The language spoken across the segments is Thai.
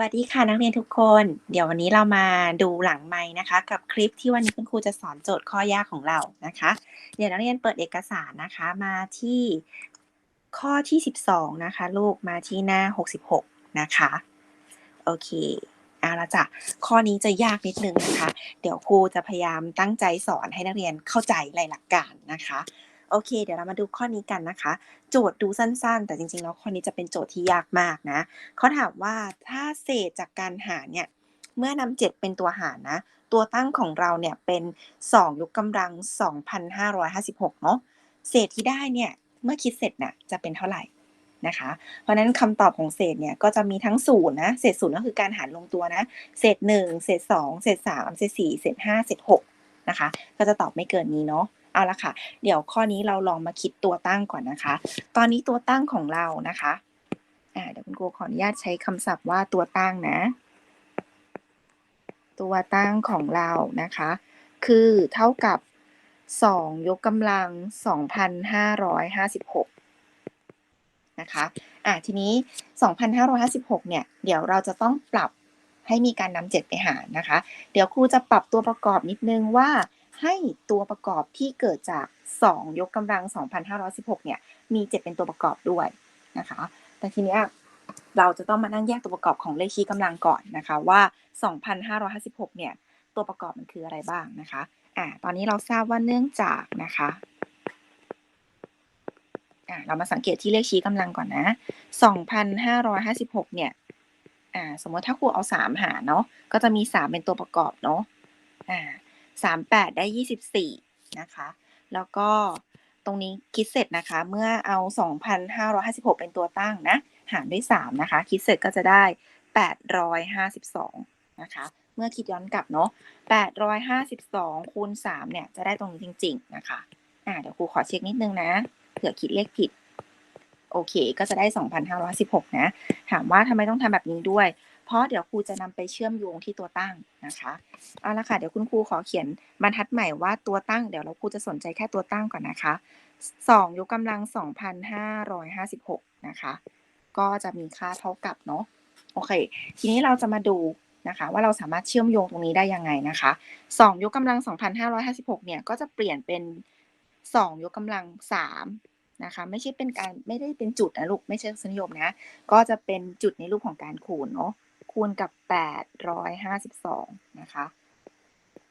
วัสดีค่ะนักเรียนทุกคน เดี๋ยววันนี้เรามาดูหลังไม้นะคะ กับคลิปที่วันนี้คุณครูจะสอนโจทย์ข้อยากของเรานะคะ เดี๋ยวนักเรียนเปิดเอกสารนะคะ มาที่ข้อที่ 12 นะคะ ลูกมาที่หน้า 66 นะคะโอเคเอาละจ้ะข้อนี้จะยากนิดนึงนะคะ เดี๋ยวครูจะพยายามตั้งใจสอนให้นักเรียนเข้าใจรายหลักการนะคะ โอเค เดี๋ยวเรามาดูข้อนี้กันนะคะ โจทย์ดูสั้นๆ แต่จริงๆแล้วข้อนี้จะเป็นโจทย์ที่ยากมากนะเขาถามว่าถ้าเศษจากการหารเนี่ย เมื่อนำเจ็ดเป็นตัวหารนะ ตัวตั้งของเราเนี่ยเป็น 2 ยกกำลัง 2,556 เนาะเศษที่ได้เนี่ย เมื่อคิดเสร็จน่ะจะเป็นเท่าไหร่นะคะ เพราะฉะนั้นคำตอบของเศษเนี่ยก็จะมีทั้งศูนย์นะ เศษศูนย์ก็คือการหารลงตัวนะ เศษหนึ่งเศษสองเศษสามเศษสี่เศษห้าเศษหกนะคะ ก็จะตอบไม่เกินนี้เนาะ เอาละค่ะ เดี๋ยวข้อนี้เราลองมาคิดตัวตั้งก่อนนะคะ ตอนนี้ตัวตั้งของเรานะคะอ่าเดี๋ยวคุณครูขออนุญาตใช้คำศัพท์ว่าตัวตั้งนะ ตัวตั้งของเรานะคะ คือเท่ากับ 2 ยกกำลัง 2,556นะคะอ่าทีนี้ 2,556 เนี่ย เดี๋ยวเราจะต้องปรับให้มีการนำ7ไปหารนะคะ เดี๋ยวครูจะปรับตัวประกอบนิดนึงว่า ให้ตัวประกอบที่เกิดจาก 2 ยกกำลัง 2,516 เนี่ย มี 7 เป็นตัวประกอบด้วยนะคะ แต่ทีเนี้ยเราจะต้องมานั่งแยกตัวประกอบของเลขชี้กำลังก่อนนะคะว่า 2,556 เนี่ย ตัวประกอบมันคืออะไรบ้างนะคะอ่าตอนนี้เราทราบว่าเนื่องจากนะคะอ่าเรามาสังเกตที่เลขชี้กำลังก่อนนะ 2,556 เนี่ยอ่าสมมติถ้าครูเอา 3 หารเนาะก็จะมี 3 เป็นตัวประกอบเนาะอ่า 38 ได้ 24 นะคะ แล้วก็ตรงนี้คิดเสร็จนะคะ เมื่อเอา 2,556 เป็นตัวตั้งนะ หารด้วย 3 นะคะ คิดเสร็จก็จะได้ 852 นะคะ เมื่อคิดย้อนกลับเนาะ 852 คูณ 3 เนี่ย จะได้ตรงนี้จริง ๆ นะคะ อ่า เดี๋ยวครูขอเช็คนิดนึงนะ เผื่อคิดเลขผิด โอเค ก็จะได้ 2,516 นะ ถามว่าทำไมต้องทำแบบนี้ด้วย เพราะเดี๋ยวครูจะนำไปเชื่อมโยงที่ตัวตั้งนะคะเอาละค่ะเดี๋ยวคุณครูขอเขียนบรรทัดใหม่ว่าตัวตั้งเดี๋ยวเราครูจะสนใจแค่ตัวตั้งก่อนนะคะ2ยกกำลัง 2,556 นะคะ ก็จะมีค่าเท่ากับเนาะโอเค ทีนี้เราจะมาดูนะคะ ว่าเราสามารถเชื่อมโยงตรงนี้ได้ยังไงนะคะ2ยกกำลัง 2,556 เนี่ยก็จะเปลี่ยนเป็น 2 ยกกำลัง 3 นะคะ ไม่ใช่เป็นการไม่ได้เป็นจุดนะลูกไม่ใช่สนิยมนะ ก็จะเป็นจุดในรูปของการคูณเนาะ คูณกับ 852 นะคะ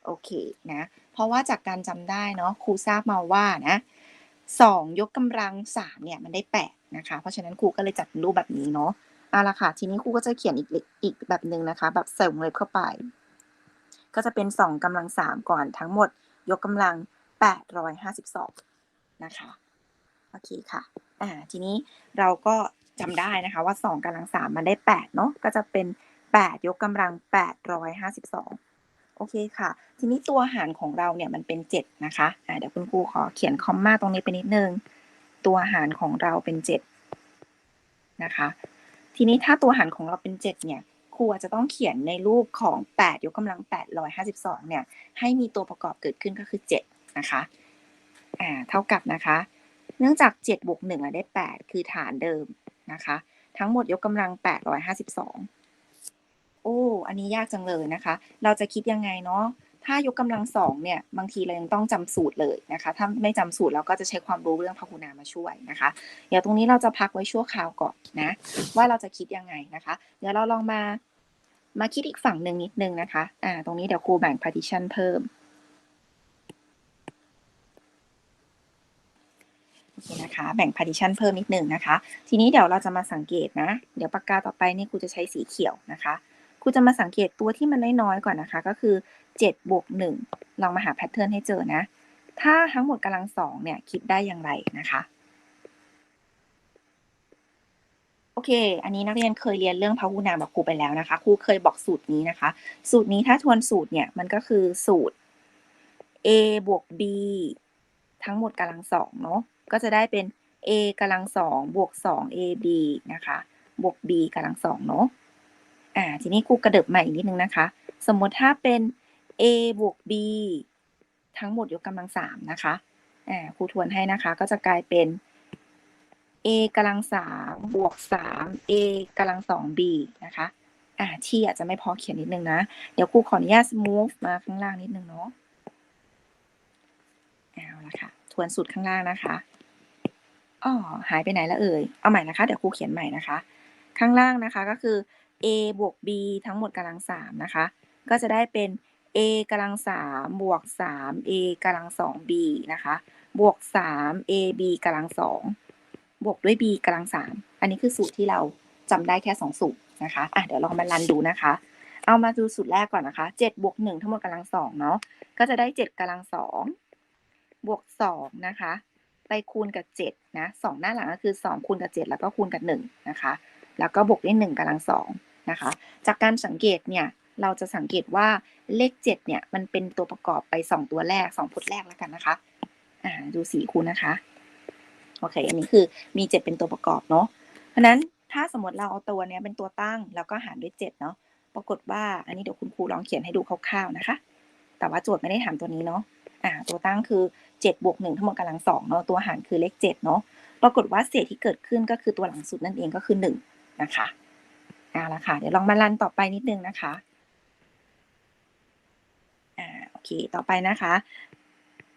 โอเคนะ เพราะว่าจากการจำได้เนาะครูทราบมาว่านะ2ยกกำลัง3เนี่ยมันได้ 8 นะคะ เพราะฉะนั้นครูก็เลยจัดเป็นรูปแบบนี้เนาะเอาละค่ะ ทีนี้ครูก็จะเขียนอีกอีกแบบหนึ่งนะคะ แบบใส่วงเล็บเข้าไป ก็จะเป็น 2กำลัง 3 ก่อนทั้งหมด ยกกำลัง 852 นะคะ โอเคค่ะ อ่า ทีนี้เราก็จำได้นะคะว่า 2กำลัง3มันได้ 8 เนาะก็จะเป็น 8 ยกกำลัง 852 โอเคค่ะ ทีนี้ตัวหารของเราเนี่ยมันเป็น 7 นะคะอ่าเดี๋ยวคุณครูขอเขียนคอมมาตรงนี้ไปนิดนึง ตัวหารของเราเป็น 7 นะคะ ทีนี้ถ้าตัวหารของเราเป็น 7 เนี่ยครูอาจจะต้องเขียนในรูปของ 8 ยกกำลัง 852 เนี่ย ให้มีตัวประกอบเกิดขึ้นก็คือ 7 นะคะ อ่า เท่ากับนะคะ เนื่องจาก 7 บวก1อะได้ 8 คือฐานเดิมนะคะ ทั้งหมดยกกำลัง 852 อ้ อันนี้ยากจังเลยนะคะ เราจะคิดยังไงเนาะ ถ้ายกกำลังสองเนี่ยบางทีเรายังต้องจำสูตรเลยนะคะ ถ้าไม่จำสูตรเราก็จะใช้ความรู้เรื่องพหุนามาช่วยนะคะเดี๋ยวตรงนี้เราจะพักไว้ชั่วคราวก่อนนะ ว่าเราจะคิดยังไงนะคะ เดี๋ยวเราลองมามาคิดอีกฝั่งหนึ่งนิดนึงนะคะ อ่า ตรงนี้เดี๋ยวครูแบ่ง partition เพิ่มโอเคนะคะ แบ่ง partition เพิ่มนิดนึงนะคะ ทีนี้เดี๋ยวเราจะมาสังเกตนะ เดี๋ยวปากกาต่อไปนี่ครูจะใช้สีเขียวนะคะ ครูจะมาสังเกตตัวที่มันน้อยๆก่อนนะคะ ก็คือ7บวก1ลองมาหาแพทเทิร์นให้เจอนะ ถ้าทั้งหมดกำลังสองเนี่ยคิดได้อย่างไรนะคะ โอเค อันนี้นักเรียนเคยเรียนเรื่องพหุนามกับครูไปแล้วนะคะ ครูเคยบอกสูตรนี้นะคะ สูตรนี้ถ้าทวนสูตรเนี่ยมันก็คือสูตร a บวก b ทั้งหมดกำลังสองเนาะ ก็จะได้เป็น a กำลังสองบวกสอง ab นะคะ บวก b กำลังสองเนาะ อ่า ทีนี้ครูกระเดิบมาอีกนิดนึงนะคะ สมมติถ้าเป็น a บวก b ทั้งหมดยกกำลังสามนะคะ อ่า ครูทวนให้นะคะ ก็จะกลายเป็น a กำลังสามบวกสาม a กำลังสอง b นะคะ อ่า ที่อาจจะไม่พอเขียนนิดนึงนะ เดี๋ยวครูขออนุญาต move มาข้างล่างนิดนึงเนาะ เอาละค่ะ ทวนสูตรข้างล่างนะคะอ๋อหายไปไหนแล้วเอ่ย เอาใหม่นะคะ เดี๋ยวครูเขียนใหม่นะคะ ข้างล่างนะคะก็คือ a บวก b ทั้งหมดกำลังสามนะคะ ก็จะได้เป็น a กำลังสามบวกสาม a กำลังสอง b นะคะ บวกสาม a b กำลังสองบวกด้วย b กำลังสามอันนี้คือสูตรที่เราจำได้แค่สองสูตรนะคะอะเดี๋ยวลองมารันดูนะคะ เอามาดูสูตรแรกก่อนนะคะเจ็ดบวกหนึ่งทั้งหมดกำลังสองเนาะ ก็จะได้เจ็ดกำลังสองบวกสองนะคะ ไปคูณกับเจ็ดนะสองหน้าหลังก็คือสองคูณกับเจ็ดแล้วก็คูณกับหนึ่งนะคะ แล้วก็บวกด้วยหนึ่งกำลังสอง นะคะ จากการสังเกตเนี่ยเราจะสังเกตว่าเลขเจ็ดเนี่ย มันเป็นตัวประกอบไปสองตัวแรกสองพจน์แรกแล้วกันนะคะ อ่า ดูสีคูณนะคะ โอเค อันนี้คือมีเจ็ดเป็นตัวประกอบเนาะ เพราะนั้นถ้าสมมติเราเอาตัวเนี้ยเป็นตัวตั้ง แล้วก็หารด้วยเจ็ดเนาะ ปรากฏว่า อันนี้เดี๋ยวคุณครูลองเขียนให้ดูคร่าวๆนะคะ แต่ว่าโจทย์ไม่ได้ถามตัวนี้เนาะ อ่า ตัวตั้งคือเจ็ดบวกหนึ่งทั้งหมดกำลังสองเนาะ ตัวหารคือเลขเจ็ดเนาะ ปรากฏว่าเศษที่เกิดขึ้นก็คือตัวหลังสุดนั่นเองก็คือหนึ่งนะคะ อาละค่ะ เดี๋ยวลองมารันต่อไปนิดนึงนะคะอ่าโอเค ต่อไปนะคะ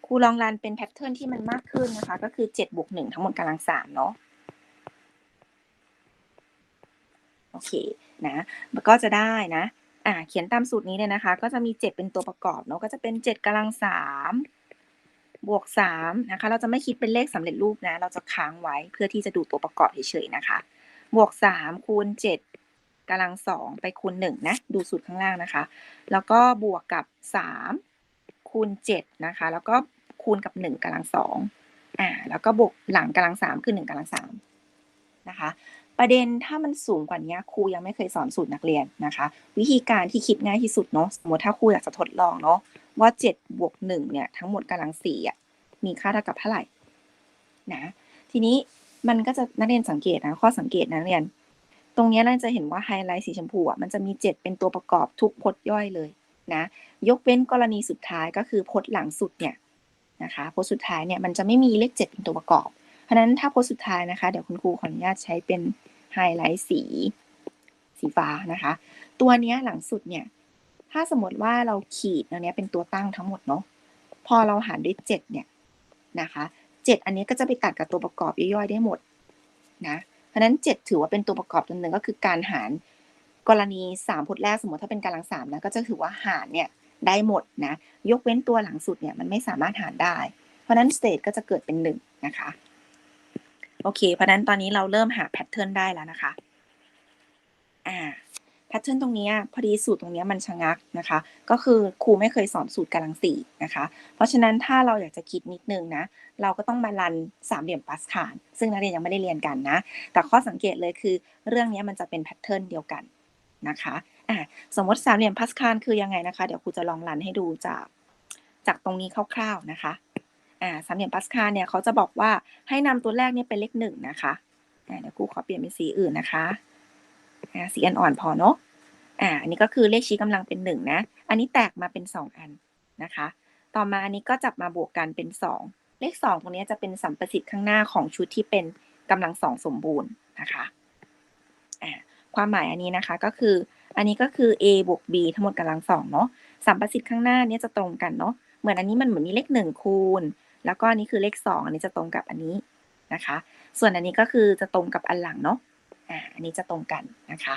ครูลองรันเป็นแพทเทิร์นที่มันมากขึ้นนะคะ ก็คือเจ็ดบวกหนึ่งทั้งหมดกำลังสามเนาะโอเคนะมันก็จะได้นะอ่าเขียนตามสูตรนี้เลยนะคะ ก็จะมีเจ็ดเป็นตัวประกอบเนาะก็จะเป็นเจ็ดกำลังสามบวกสามนะคะ เราจะไม่คิดเป็นเลขสำเร็จรูปนะ เราจะค้างไว้เพื่อที่จะดูตัวประกอบเฉยๆนะคะ บวกสามคูณเจ็ด กำลังสองไปคูณหนึ่งนะ ดูสูตรข้างล่างนะคะ แล้วก็บวกกับสามคูณเจ็ดนะคะ แล้วก็คูณกับหนึ่งกำลังสองอ่า แล้วก็บวกหลังกำลังสามคือหนึ่งกำลังสามนะคะ ประเด็นถ้ามันสูงกว่านี้ครูยังไม่เคยสอนสูตรนักเรียนนะคะ วิธีการที่คิดง่ายที่สุดเนาะสมมติถ้าครูอยากจะทดลองเนาะว่าเจ็ดบวกหนึ่งเนี่ยทั้งหมดกำลังสี่อะมีค่าเท่ากับเท่าไหร่นะทีนี้มันก็จะนักเรียนสังเกตนะข้อสังเกตนักเรียน รงนี้เราจะเห็นว่าไฮไลท์สีชมพูอะมันจะมีเจ็ดเป็นตัวประกอบทุกพจน์ย่อยเลยนะยกเว้นกรณีสุดท้ายก็คือพจน์หลังสุดเนี่ยนะคะพจน์สุดท้ายเนี่ยมันจะไม่มีเลขเจ็ดเป็นตัวประกอบ เพราะนั้นถ้าพจน์สุดท้ายนะคะ เดี๋ยวคุณครูขออนุญาตใช้เป็นไฮไลท์สีสีฟ้านะคะ ตัวนี้หลังสุดเนี่ยถ้าสมมติว่าเราขีดอันนี้เป็นตัวตั้งทั้งหมดเนาะพอเราหารด้วยเจ็ดเนี่ยนะคะเจ็ดอันนี้ก็จะไปตัดกับตัวประกอบย่อยๆได้หมดนะ เพราะนั้นเจ็ดถือว่าเป็นตัวประกอบตัวหนึ่งก็คือการหารกรณีสามพจน์แรกสมมติถ้าเป็นกำลังสามนะก็จะถือว่าหารเนี่ยได้หมดนะ ยกเว้นตัวหลังสุดเนี่ยมันไม่สามารถหารได้ เพราะนั้นสเตทก็จะเกิดเป็นหนึ่งนะคะโอเค เพราะนั้นตอนนี้เราเริ่มหาแพทเทิร์นได้แล้วนะคะ อ่า แพทเทิร์นตรงนี้พอดีสูตรตรงนี้มันชะงักนะคะ ก็คือครูไม่เคยสอนสูตรกำลังสี่นะคะ เพราะฉะนั้นถ้าเราอยากจะคิดนิดนึงนะ เราก็ต้องมารันสามเหลี่ยมปาสคาลซึ่งนักเรียนยังไม่ได้เรียนกันนะ แต่ข้อสังเกตเลยคือเรื่องนี้มันจะเป็นแพทเทิร์นเดียวกันนะคะอ่าสมมติสามเหลี่ยมพาสคาลคือยังไงนะคะ เดี๋ยวครูจะลองรันให้ดูจากจากตรงนี้คร่าวๆนะคะอ่าสามเหลี่ยมพาสคาลเนี่ยเขาจะบอกว่าให้นำตัวแรกเนี่ยเป็นเลขหนึ่งนะคะอ่าเดี๋ยวครูขอเปลี่ยนเป็นสีอื่นนะคะอ่าสีอ่อนๆพอเนาะ อ่าอันนี้ก็คือเลขชี้กำลังเป็นหนึ่งนะ อันนี้แตกมาเป็นสองอันนะคะ ต่อมาอันนี้ก็จับมาบวกกันเป็นสองเลขสองตรงนี้จะเป็นสัมประสิทธิ์ข้างหน้าของชุดที่เป็นกำลังสองสมบูรณ์นะคะอ่าความหมายอันนี้นะคะก็คืออันนี้ก็คือ a บวก b ทั้งหมดกำลังสองเนาะสัมประสิทธิ์ข้างหน้าเนี้จะตรงกันเนาะเหมือนอันนี้มันเหมือนมีเลขหนึ่งคูณ แล้วก็อันนี้คือเลขสองอันนี้จะตรงกับอันนี้นะคะ ส่วนอันนี้ก็คือจะตรงกับอันหลังเนาะอ่าอันนี้จะตรงกันนะคะ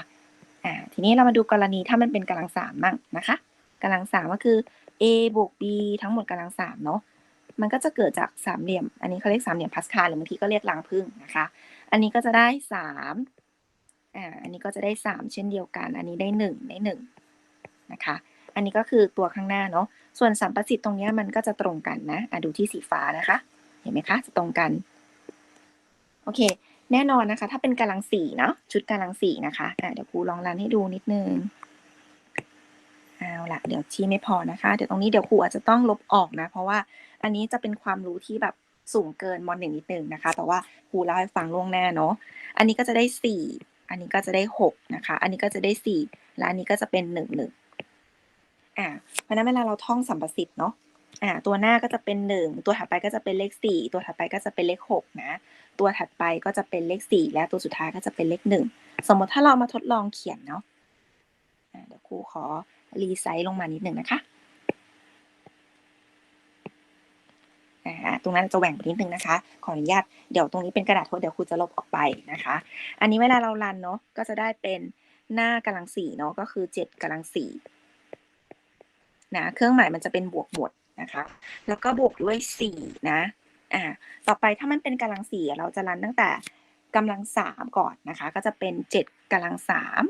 อ่าทีนี้เรามาดูกรณีถ้ามันเป็นกำลังสามมั่งนะคะกำลังสามก็คือ a บวก b ทั้งหมดกำลังสามเนาะมันก็จะเกิดจากสามเหลี่ยม อันนี้เขาเรียกสามเหลี่ยมพาสคาลหรือบางทีก็เรียกรังผึ้งนะคะ อันนี้ก็จะได้สามอ่าอันนี้ก็จะได้สามเช่นเดียวกัน อันนี้ได้หนึ่งได้หนึ่งนะคะ อันนี้ก็คือตัวข้างหน้าเนาะส่วนสัมประสิทธิ์ตรงนี้มันก็จะตรงกันนะอะดูที่สีฟ้านะคะ เห็นไหมคะจะตรงกันโอเค แน่นอนนะคะ ถ้าเป็นกำลังสี่เนาะชุดกำลังสี่นะคะะเดี๋ยวครูลองรันให้ดูนิดนึงเอาละเดี๋ยวชี้ไม่พอนะคะ เดี๋ยวตรงนี้เดี๋ยวครูอาจจะต้องลบออกนะ เพราะว่าอันนี้จะเป็นความรู้ที่แบบสูงเกินมหนึ่งนิดนึงนะคะ แต่ว่าครูเล่าให้ฟังล่วงหน้าเนาะอันนี้ก็จะได้สี่อันนี้ก็จะได้หกนะคะ อันนี้ก็จะได้สี่และอันนี้ก็จะเป็นหนึ่งหนึ่งอ่าเพราะนั้นเวลาเราท่องสัมประสิทธิ์เนาะอ่าตัวหน้าก็จะเป็นหนึ่งตัวถัดไปก็จะเป็นเลขสี่ตัวถัดไปก็จะเป็นเลขหกนะ ตัวถัดไปก็จะเป็นเลขสี่และตัวสุดท้ายก็จะเป็นเลขหนึ่งสมมติถ้าเรามาทดลองเขียนเนาะเดี๋ยวครูขอรีไซส์ลงมานิดหนึ่งนะคะตรงนั้นจะแหว่งไปนิดนึงนะคะ ขออนุญาต เดี๋ยวตรงนี้เป็นกระดาษโทษเดี๋ยวครูจะลบออกไปนะคะ อันนี้เวลาเรารันเนาะ ก็จะได้เป็นหน้ากำลังสี่เนาะ ก็คือเจ็ดกำลังสี่นะ เครื่องหมายมันจะเป็นบวกหมดนะคะ แล้วก็บวกด้วยสี่นะ อ่าต่อไปถ้ามันเป็นกำลังสี่เราจะรันตั้งแต่กำลังสามก่อนนะคะ ก็จะเป็นเจ็ดกำลังสาม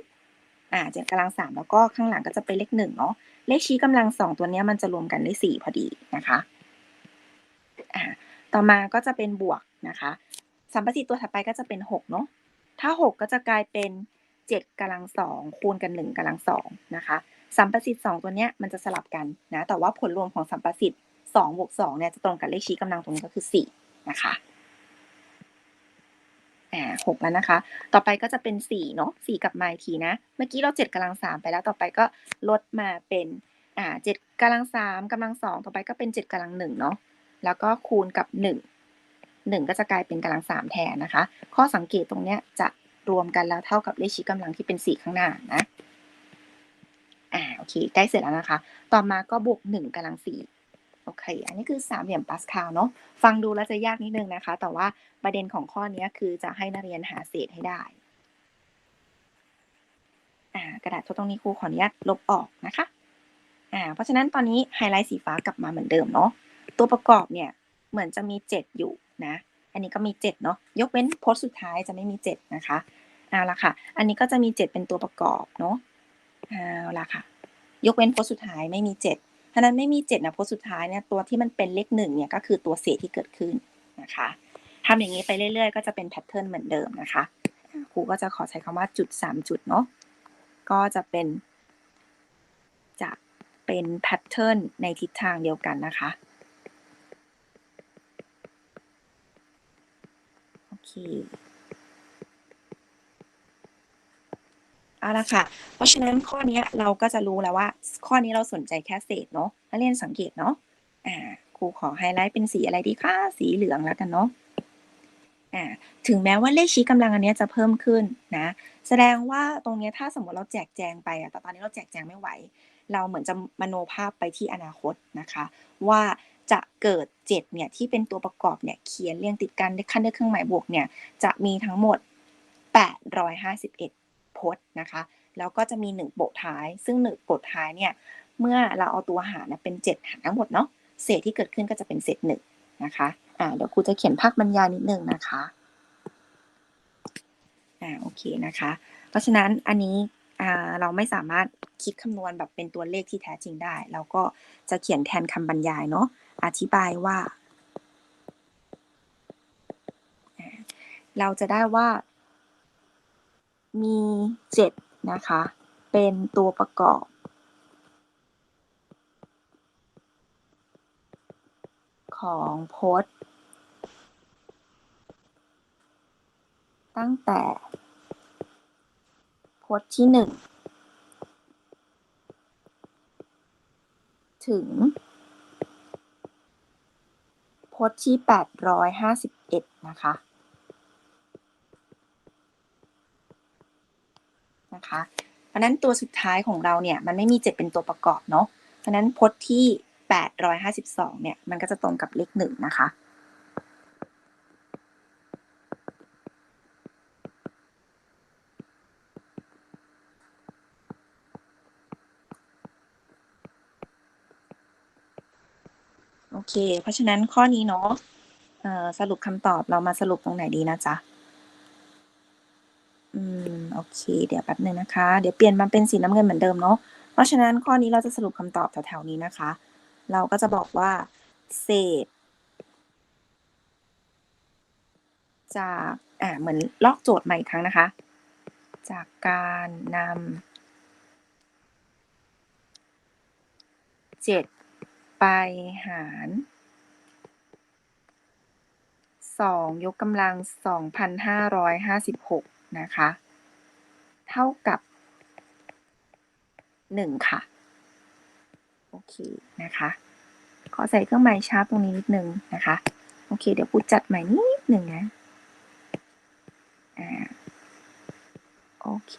อ่าเจ็ดกำลังสามแล้วก็ข้างหลังก็จะเป็นเลขหนึ่งเนาะเลขชี้กำลังสองตัวเนี้ยมันจะรวมกันได้สี่พอดีนะคะอ่าต่อมาก็จะเป็นบวกนะคะสัมประสิทธิ์ตัวถัดไปก็จะเป็นหกเนาะถ้าหกก็จะกลายเป็นเจ็ดกำลังสองคูณกันหนึ่งกำลังสองนะคะสัมประสิทธิ์สองตัวเนี้ยมันจะสลับกันนะแต่ว่าผลรวมของสัมประสิทธิ์ สองบวกสองเนี่ยจะตรงกับเลขชี้กำลังตรงนี้ก็คือสี่นะคะอ่าหกแล้วนะคะ ต่อไปก็จะเป็นสี่เนาะสี่กลับมาอีกทีนะ เมื่อกี้เราเจ็ดกำลังสามไปแล้วต่อไปก็ลดมาเป็นอ่าเจ็ดกำลังสามกำลังสองต่อไปก็เป็นเจ็ดกำลังหนึ่งเนาะแล้วก็คูณกับหนึ่งหนึ่งก็จะกลายเป็นกำลังสามแทนนะคะ ข้อสังเกตตรงเนี้ยจะรวมกันแล้วเท่ากับเลขชี้กำลังที่เป็นสี่ข้างหน้านะอ่าโอเคใกล้เสร็จแล้วนะคะ ต่อมาก็บวกหนึ่งกำลังสี่ โอเค อันนี้คือสามเหลี่ยมปาสคาลเนาะ ฟังดูแล้วจะยากนิดนึงนะคะ แต่ว่าประเด็นของข้อนี้คือจะให้นักเรียนหาเศษให้ได้ กระดาษทดตรงนี้ครูขออนุญาตลบออกนะคะ อ่า เพราะฉะนั้นตอนนี้ไฮไลท์สีฟ้ากลับมาเหมือนเดิมเนาะ ตัวประกอบเนี่ยเหมือนจะมีเจ็ดอยู่นะ อันนี้ก็มีเจ็ดเนาะ ยกเว้นโพจน์สุดท้ายจะไม่มีเจ็ดนะคะ เอาละค่ะ อันนี้ก็จะมีเจ็ดเป็นตัวประกอบเนาะ เอาละค่ะ ยกเว้นโพจน์สุดท้ายไม่มี เจ็ดฉะนั้นไม่มีเจ็ดนะพจน์สุดท้ายเนี่ยตัวที่มันเป็นเลขหนึ่งเนี่ยก็คือตัวเศษที่เกิดขึ้นนะคะทำอย่างนี้ไปเรื่อยๆ ก็จะเป็นแพทเทิร์นเหมือนเดิมนะคะครูก็จะขอใช้คำว่าจุดสามจุดเนาะก็จะเป็นจะเป็นแพทเทิร์นในทิศทางเดียวกันนะคะโอเค เอาละค่ะ เพราะฉะนั้นข้อนี้เราก็จะรู้แล้วว่า ข้อนี้เราสนใจแค่เศษเนาะนักเรียนสังเกตเนาะอ่าครูขอไฮไลท์เป็นสีอะไรดีคะสีเหลืองแล้วกันเนาะอ่าถึงแม้ว่าเลขชี้กำลังอันเนี้ยจะเพิ่มขึ้นนะแสดงว่าตรงเนี้ยถ้าสมมติเราแจกแจงไปอะแต่ตอนนี้เราแจกแจงไม่ไหว เราเหมือนจะมโนภาพไปที่อนาคตนะคะ ว่าจะเกิดเจ็ดเนี่ยที่เป็นตัวประกอบเนี่ยเขียนเรียงติดกันด้วยขั้นด้วยเครื่องหมายบวกเนี่ยจะมีทั้งหมด 851 พจน์นะคะ แล้วก็จะมีหนึ่งโปะท้าย ซึ่งหนึ่งโปะท้ายเนี่ย เมื่อเราเอาตัวหารนะเป็นเจ็ดหารทั้งหมดเนาะ เศษที่เกิดขึ้นก็จะเป็นเศษหนึ่งนะคะ อ่า เดี๋ยวครูจะเขียนภาคบรรยายนิดนึงนะคะ อ่า โอเคนะคะ เพราะฉะนั้นอันนี้อ่าเราไม่สามารถคิดคำนวณแบบเป็นตัวเลขที่แท้จริงได้ เราก็จะเขียนแทนคำบรรยายเนาะ อธิบายว่า เราจะได้ว่า มีเจ็ดนะคะ เป็นตัวประกอบ ของพจน์ ตั้งแต่พจน์ที่หนึ่งถึง พจน์ที่แปดร้อยห้าสิบเอ็ดนะคะ นะคะ เพราะนั้นตัวสุดท้ายของเราเนี่ยมันไม่มีเจ็ดเป็นตัวประกอบเนาะ เพราะนั้นพจน์ที่แปดร้อยห้าสิบสองเนี่ยมันก็จะตรงกับเลขหนึ่งนะคะโอเค เพราะฉะนั้นข้อนี้เนาะสรุปคำตอบเรามาสรุปตรงไหนดีนะจ๊ะ โอเค เดี๋ยวแป๊บหนึ่งนะคะ เดี๋ยวเปลี่ยนมาเป็นสีน้ำเงินเหมือนเดิมเนาะ เพราะฉะนั้นข้อนี้เราจะสรุปคำตอบแถวๆนี้นะคะ เราก็จะบอกว่า เศษ จากอ่าเหมือนลอกโจทย์ใหม่อีกครั้งนะคะ จากการนำเจ็ดไปหารสองยกกำลังสองพันห้าร้อยห้าสิบหกนะคะ เท่ากับหนึ่งค่ะ โอเคนะคะ ขอใส่เครื่องหมายชาร์ปตรงนี้นิดนึงนะคะ โอเค เดี๋ยวพูดจัดใหม่นิดหนึ่งนะ อ่า โอเค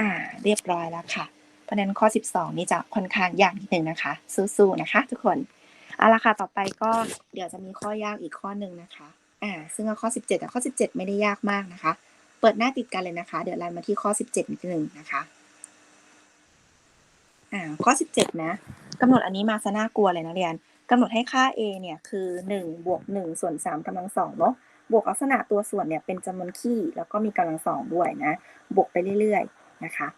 อ่า เรียบร้อยแล้วค่ะ เพราะนั้นข้อ 12 นี่จะค่อนข้างยากนิดนึงนะคะ สู้ๆ นะคะทุกคนเอาละค่ะ ต่อไปก็เดี๋ยวจะมีข้อยากอีกข้อหนึ่งนะคะ อ่า ซึ่งข้อ 17แต่ข้อ 17 ไม่ได้ยากมากนะคะ ปิดหน้าติดกันเลยนะคะ เดี๋ยวเรันมาที่ข้อ 17นิดนึงนะคะอ่าข้อ 17 นะกำหนดอันนี้มาซะน่ากลัวเลยนะเรียนกำหนดให้ค่า a เนี่ยคือ1บวก1ส่วน3กำลังสองเนาะบวกลักษณะตัวส่วนเนี่ยเป็นจำนวนคี่แล้วก็มีกำลังสองด้วยนะ บวกไปเรื่อยๆนะคะ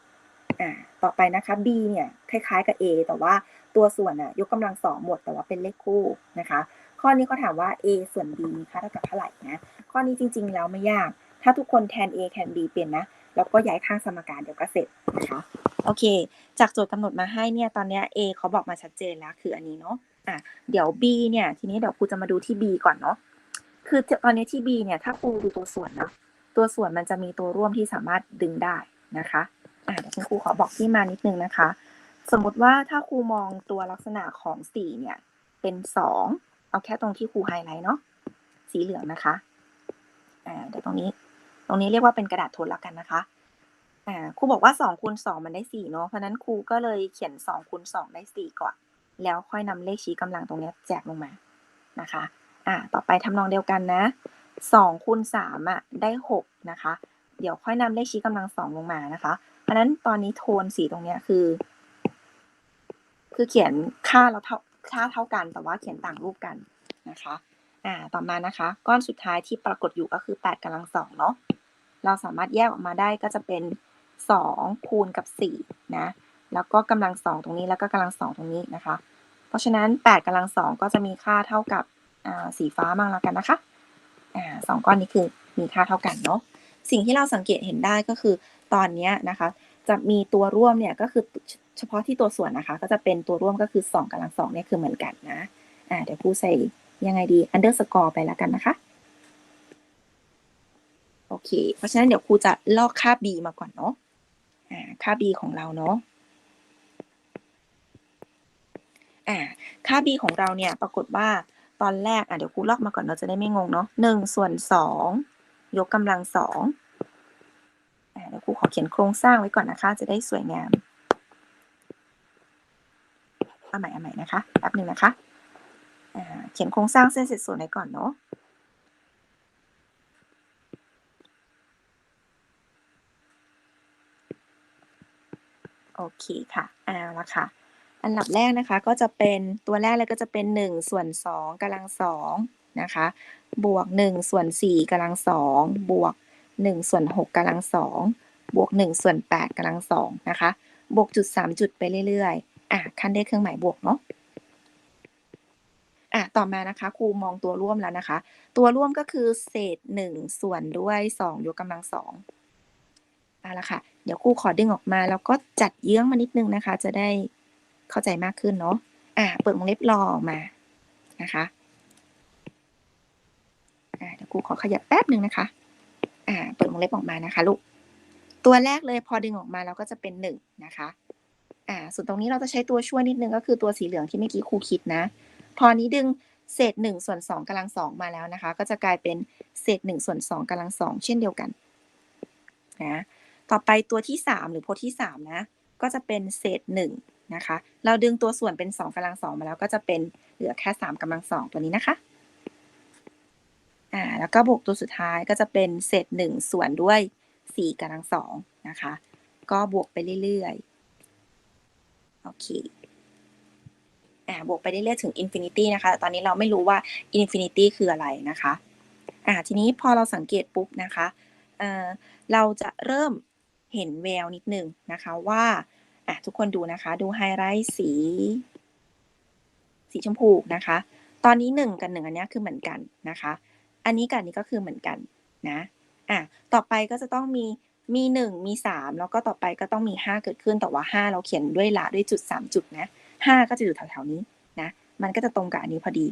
อ่าต่อไปนะคะ b เนี่ยคล้ายๆกับ a แต่ว่าตัวส่วนน่ะยกกำลังสองหมดแต่ว่าเป็นเลขคู่นะคะ ข้อนี้เขาถามว่า a ส่วน b มีค่าเท่ากับเท่าไหร่นะข้อนี้จริง ๆ แล้วไม่ยาก ถ้าทุกคนแทน a แทน b เป็นนะ แล้วก็ย้ายข้างสมการเดี๋ยวก็เสร็จนะคะโอเค จากโจทย์กำหนดมาให้เนี่ยตอนนี้ a เขาบอกมาชัดเจนแล้วคืออันนี้เนาะอะเดี๋ยว b เนี่ยทีนี้เดี๋ยวครูจะมาดูที่ b ก่อนเนาะคือตอนนี้ที่ b เนี่ยถ้าครูดูตัวส่วนเนาะตัวส่วนมันจะมีตัวร่วมที่สามารถดึงได้นะคะอะเดี๋ยวคุณครูขอบอกที่มานิดนึงนะคะ สมมติว่าถ้าครูมองตัวลักษณะของสี่เนี่ยเป็นสองเอาแค่ตรงที่ครูไฮไลท์เนาะสีเหลืองนะคะอ่าเดี๋ยวตรงนี้ ตรงนี้เรียกว่าเป็นกระดาษทนแล้วกันนะคะอ่าครูบอกว่าสองคูณสองมันได้สี่เนาะเพราะนั้นครูก็เลยเขียนสองคูณสองได้สี่ก่อน แล้วค่อยนำเลขชี้กำลังตรงนี้แจกลงมานะคะอ่าต่อไปทำนองเดียวกันนะสองคูณสามอะได้หกนะคะ เดี๋ยวค่อยนำเลขชี้กำลังสองลงมานะคะ เพราะนั้นตอนนี้โทนสีตรงนี้คือ คือเขียนค่าเราเท่าค่าเท่ากันแต่ว่าเขียนต่างรูปกันนะคะ อ่า ต่อมานะคะ ก้อนสุดท้ายที่ปรากฏอยู่ก็คือแปดกำลังสองเนาะ เราสามารถแยกออกมาได้ก็จะเป็นสองคูณกับสี่นะแล้วก็กำลังสองตรงนี้แล้วก็กำลังสองตรงนี้นะคะ เพราะฉะนั้นแปดกำลังสองก็จะมีค่าเท่ากับสีฟ้ามั่งแล้วกันนะคะอ่าสองก้อนนี้คือมีค่าเท่ากันเนาะสิ่งที่เราสังเกตเห็นได้ก็คือตอนนี้นะคะ จะมีตัวร่วมเนี่ยก็คือเฉพาะที่ตัวส่วนนะคะ ก็จะเป็นตัวร่วมก็คือสองกำลังสองเนี่ยคือเหมือนกันนะอ่าเดี๋ยวครูใส่ยังไงดี underscore ไปแล้วกันนะคะ เค เพราะฉะนั้นเดี๋ยวครูจะลอกค่า b มาก่อนเนาะอ่าค่า b ของเราเนาะอ่าค่า b ของเราเนี่ยปรากฏว่าตอนแรกอะเดี๋ยวครูลอกมาก่อนเราจะได้ไม่งงเนาะหนึ่งส่วนสองยกกำลังสองอ่าเดี๋ยวครูขอเขียนโครงสร้างไว้ก่อนนะคะ จะได้สวยงามเอาใหม่เอาใหม่นะคะแป๊บหนึ่งนะคะอ่าเขียนโครงสร้างเส้นเสร็จส่วนไว้ก่อนเนาะ โอเคค่ะเอาละค่ะ อันดับแรกนะคะก็จะเป็นตัวแรกเลยก็จะเป็นหนึ่งส่วนสองกำลังสองนะคะ บวกหนึ่งส่วนสี่กำลังสองบวกหนึ่งส่วนหกกำลังสองบวกหนึ่งส่วนแปดกำลังสองนะคะ บวกจุดสามจุดไปเรื่อยๆ อะขั้นได้เครื่องหมายบวกเนาะอะต่อมานะคะครูมองตัวร่วมแล้วนะคะ ตัวร่วมก็คือเศษหนึ่งส่วนด้วยสองยกกำลังสอง เอาละค่ะ เดี๋ยวครูขอดึงออกมาแล้วก็จัดเยื้องมานิดนึงนะคะ จะได้เข้าใจมากขึ้นเนาะ อ่า เปิดวงเล็บรอออกมานะคะ อ่า เดี๋ยวครูขอขยับแป๊บหนึ่งนะคะ อ่า เปิดวงเล็บออกมานะคะลูก ตัวแรกเลยพอดึงออกมาแล้วก็จะเป็นหนึ่งนะคะ อ่า ส่วนตรงนี้เราจะใช้ตัวช่วยนิดนึงก็คือตัวสีเหลืองที่เมื่อกี้ครูคิดนะ พอนี้ดึงเศษหนึ่งส่วนสองกำลังสองมาแล้วนะคะ ก็จะกลายเป็นเศษหนึ่งส่วนสองกำลังสองเช่นเดียวกันนะ ต่อไปตัวที่สามหรือโพที่สามนะก็จะเป็นเศษหนึ่งนะคะ เราดึงตัวส่วนเป็นสองกำลังสองมาแล้วก็จะเป็นเหลือแค่สามกำลังสองตัวนี้นะคะอ่าแล้วก็บวกตัวสุดท้ายก็จะเป็นเศษหนึ่งส่วนด้วยสี่กำลังสองนะคะ ก็บวกไปเรื่อยๆ โอเคอ่าบวกไปเรื่อยๆถึงอินฟินิตี้นะคะ ตอนนี้เราไม่รู้ว่าอินฟินิตี้คืออะไรนะคะอ่าทีนี้พอเราสังเกตปุ๊บนะคะเอ่อเราจะเริ่ม เห็นแววนิดนึงนะคะว่าอะทุกคนดูนะคะ ดูไฮไลท์สี สีชมพูนะคะ ตอนนี้หนึ่งกับหนึ่งอันนี้คือเหมือนกันนะคะ อันนี้กับอันนี้ก็คือเหมือนกันนะอะต่อไปก็จะต้องมีมีหนึ่งมีสามแล้วก็ต่อไปก็ต้องมีห้าเกิดขึ้นแต่ว่าห้าเราเขียนด้วยละด้วยจุดสามจุดนะห้าก็จะอยู่แถวๆนี้นะมันก็จะตรงกับอันนี้พอดี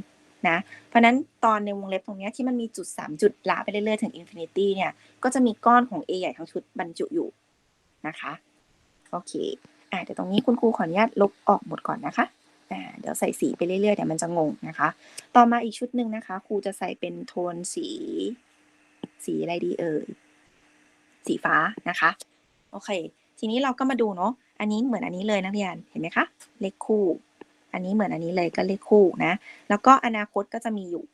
นะเพราะนั้นตอนในวงเล็บตรงนี้ที่มันมีจุดสามจุดละไปเรื่อยๆ ถึงอินฟินิตี้เนี่ย ก็จะมีก้อนของ A ใหญ่ทั้งชุดบรรจุอยู่ นะคะโอเคอ่าเดี๋ยวตรงนี้คุณครูขออนุญาตลบออกหมดก่อนนะคะอ่าเดี๋ยวใส่สีไปเรื่อยๆเดี๋ยวมันจะงงนะคะ ต่อมาอีกชุดหนึ่งนะคะ ครูจะใส่เป็นโทนสี สีอะไรดีเอ่ยสีฟ้านะคะโอเค ทีนี้เราก็มาดูเนาะอันนี้เหมือนอันนี้เลยนักเรียนเห็นไหมคะเลขคู่ อันนี้เหมือนอันนี้เลยก็เลขคู่นะแล้วก็อนาคตก็จะมีอยู่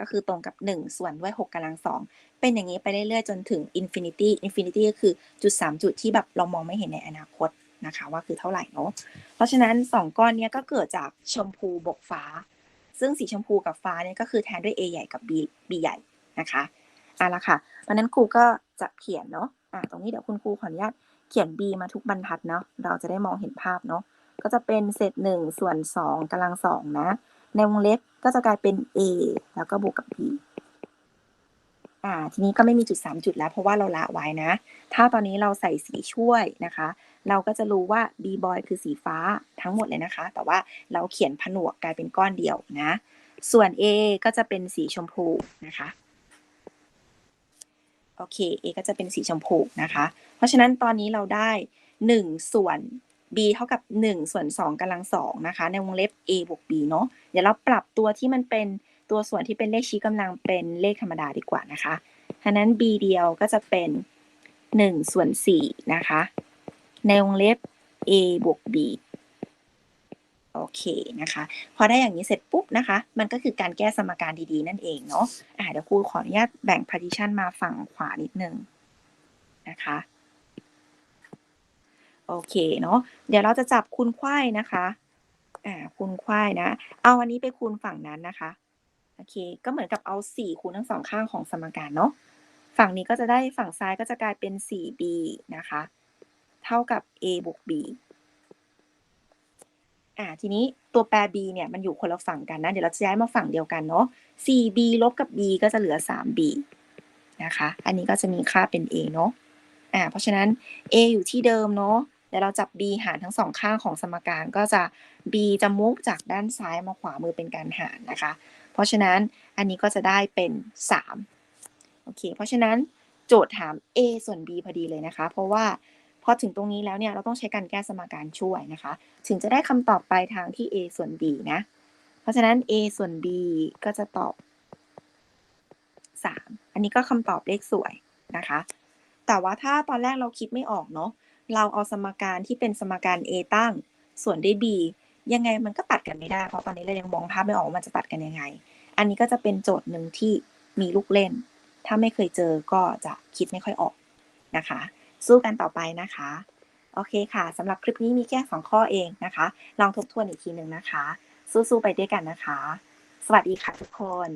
ก็คือตรงกับ 1 ส่วนด้วย 6กำลังสองเป็นอย่างนี้ไปเรื่อยๆ จนถึง infinity infinity ก็คือจุด 3 จุดที่แบบเรามองไม่เห็นในอนาคตนะคะว่าคือเท่าไหร่เนาะเพราะฉะนั้น 2 ก้อนเนี้ยก็เกิดจากชมพูบกฟ้า ซึ่งสีชมพูกับฟ้าเนี่ยก็คือแทนด้วย A ใหญ่กับ B B ใหญ่นะคะเอาละค่ะเพราะนั้นครูก็จะเขียนเนาะอ่าตรงนี้เดี๋ยวคุณครูขออนุญาตเขียน b มาทุกบรรทัดเนาะเราจะได้มองเห็นภาพเนาะก็จะเป็นเศษหนึ่งส่วนสองกำลังสองนะ ในวงเล็บก็จะกลายเป็น a แล้วก็บวกกับ b อ่า ทีนี้ก็ไม่มีจุดสามจุดแล้ว เพราะว่าเราละไว้นะ ถ้าตอนนี้เราใส่สีช่วยนะคะ เราก็จะรู้ว่า b boy คือสีฟ้าทั้งหมดเลยนะคะ แต่ว่าเราเขียนผนวกกลายเป็นก้อนเดียวนะ ส่วน a ก็จะเป็นสีชมพูนะคะโอเค A ก็จะเป็นสีชมพูนะคะ เพราะฉะนั้นตอนนี้เราได้ 1 ส่วน b เท่ากับ 1 ส่วน 2กำลัง2นะคะ ในวงเล็บ a บวก b เนาะเดี๋ยวเราปรับตัวที่มันเป็นตัวส่วนที่เป็นเลขชี้กำลังเป็นเลขธรรมดาดีกว่านะคะฉะนั้น b เดียวก็จะเป็น 1 ส่วน4นะคะ ในวงเล็บ a บวก b โอเคนะคะ พอได้อย่างนี้เสร็จปุ๊บนะคะ มันก็คือการแก้สมการดีๆ นั่นเองเนาะอ่าเดี๋ยวครูขออนุญาตแบ่ง partition มาฝั่งขวานิดนึงนะคะ โอเคเนาะเดี๋ยวเราจะจับคูณไขว้นะคะอ่าคูณไขว้นะ เอาอันนี้ไปคูณฝั่งนั้นนะคะโอเค ก็เหมือนกับเอา 4 คูณทั้งสองข้างของสมการเนาะฝั่งนี้ก็จะได้ฝั่งซ้ายก็จะกลายเป็น 4b นะคะ เท่ากับ a บวก b อ่าทีนี้ตัวแปร b เนี่ยมันอยู่คนละฝั่งกันนะ เดี๋ยวเราจะย้ายมาฝั่งเดียวกันเนาะ 4b ลบกับ b ก็จะเหลือ 3b นะคะ อันนี้ก็จะมีค่าเป็น a เนาะอ่าเพราะฉะนั้น a อยู่ที่เดิมเนาะ เดี๋ยวเราจับ b หารทั้งสองข้างของสมการก็จะ b จะมุกจากด้านซ้ายมาขวามือเป็นการหารนะคะ เพราะฉะนั้นอันนี้ก็จะได้เป็น3โอเค เพราะฉะนั้นโจทย์ถาม a ส่วน b พอดีเลยนะคะ เพราะว่าพอถึงตรงนี้แล้วเนี่ยเราต้องใช้การแก้สมการช่วยนะคะ ถึงจะได้คำตอบปลายทางที่ a ส่วน b นะ เพราะฉะนั้น a ส่วน b ก็จะตอบ 3 อันนี้ก็คำตอบเลขสวยนะคะ แต่ว่าถ้าตอนแรกเราคิดไม่ออกเนาะ เราเอาสมการที่เป็นสมการ a ตั้ง ส่วนด้วย b ยังไงมันก็ตัดกันไม่ได้ เพราะตอนนี้เรายังมองภาพไม่ออกว่ามันจะตัดกันยังไง อันนี้ก็จะเป็นโจทย์หนึ่งที่มีลูกเล่น ถ้าไม่เคยเจอก็จะคิดไม่ค่อยออกนะคะ สู้กันต่อไปนะคะ โอเคค่ะสำหรับคลิปนี้มีแค่สองข้อเองนะคะ ลองทบทวนอีกทีหนึ่งนะคะ สู้ๆไปด้วยกันนะคะ สวัสดีค่ะทุกคน